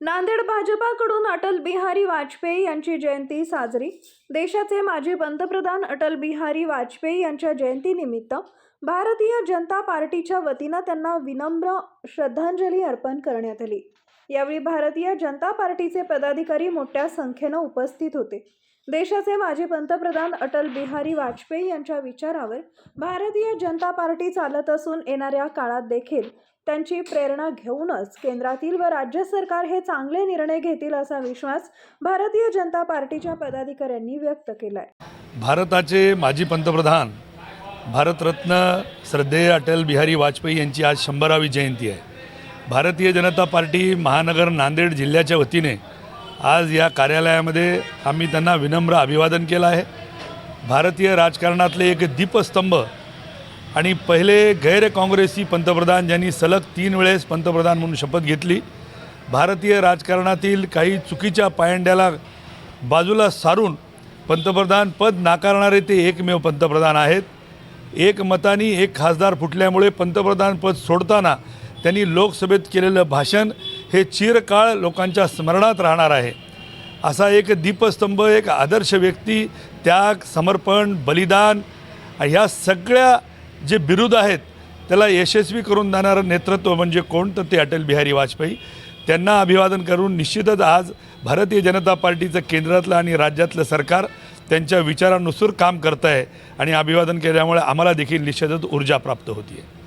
नांदेड भाजपाकडून अटल बिहारी वाजपेयी यांची जयंती साजरी. देशाचे माजी पंतप्रधान अटल बिहारी वाजपेयी यांच्या जयंतीनिमित्त भारतीय जनता पार्टीच्या वतीनं त्यांना विनम्र श्रद्धांजली अर्पण करण्यात आली. यावेळी भारतीय जनता पार्टीचे पदाधिकारी मोठ्या संख्येनं उपस्थित होते. देशाचे माजी पंतप्रधान अटल बिहारी वाजपेयी यांच्या विचारावर भारतीय जनता पार्टी चालत असून येणाऱ्या काळात देखील त्यांची प्रेरणा घेऊनच केंद्रातील व राज्य सरकार हे चांगले निर्णय घेतील असा विश्वास भारतीय जनता पार्टीच्या पदाधिकाऱ्यांनी व्यक्त केलाय. भारताचे माजी पंतप्रधान भारतरत्न श्रद्धेय अटल बिहारी वाजपेयी यांची आज शंभरावी जयंती आहे. भारतीय जनता पार्टी महानगर नांदेड जिल्ह्याच्या वतीने आज या कार्यालयामध्ये आम्ही त्यांना विनम्र अभिवादन केलं आहे. भारतीय राजकारणातले एक दीपस्तंभ आणि पहिले गैर काँग्रेसी पंतप्रधान ज्यांनी सलग तीन वेळेस पंतप्रधान म्हणून शपथ घेतली भारतीय राजकारणातील काही चुकीच्या पायंड्याला बाजूला सारून पंतप्रधान पद नाकारणारे ते एकमेव पंतप्रधान आहेत. एक मतानी एक खासदार फुटल्यामुळे पंतप्रधान पद सोडताना त्यांनी लोकसभेत केलेलं भाषण हे चिरकाळ लोकांच्या स्मरणात राहणार आहे. असा एक दीपस्तंभ एक आदर्श व्यक्ती त्याग समर्पण बलिदान ह्या सगळ्या जे बिरुद आहेत त्याला यशस्वी करून जाणारं नेतृत्व म्हणजे कोण? तर ते अटल बिहारी वाजपेयी. त्यांना अभिवादन करून निश्चितच आज भारतीय जनता पार्टीचं केंद्रातलं आणि राज्यातलं सरकार त्यांच्या विचारानुसार काम करत आहे आणि अभिवादन केल्यामुळे आम्हाला देखील निश्चितच ऊर्जा प्राप्त होती आहे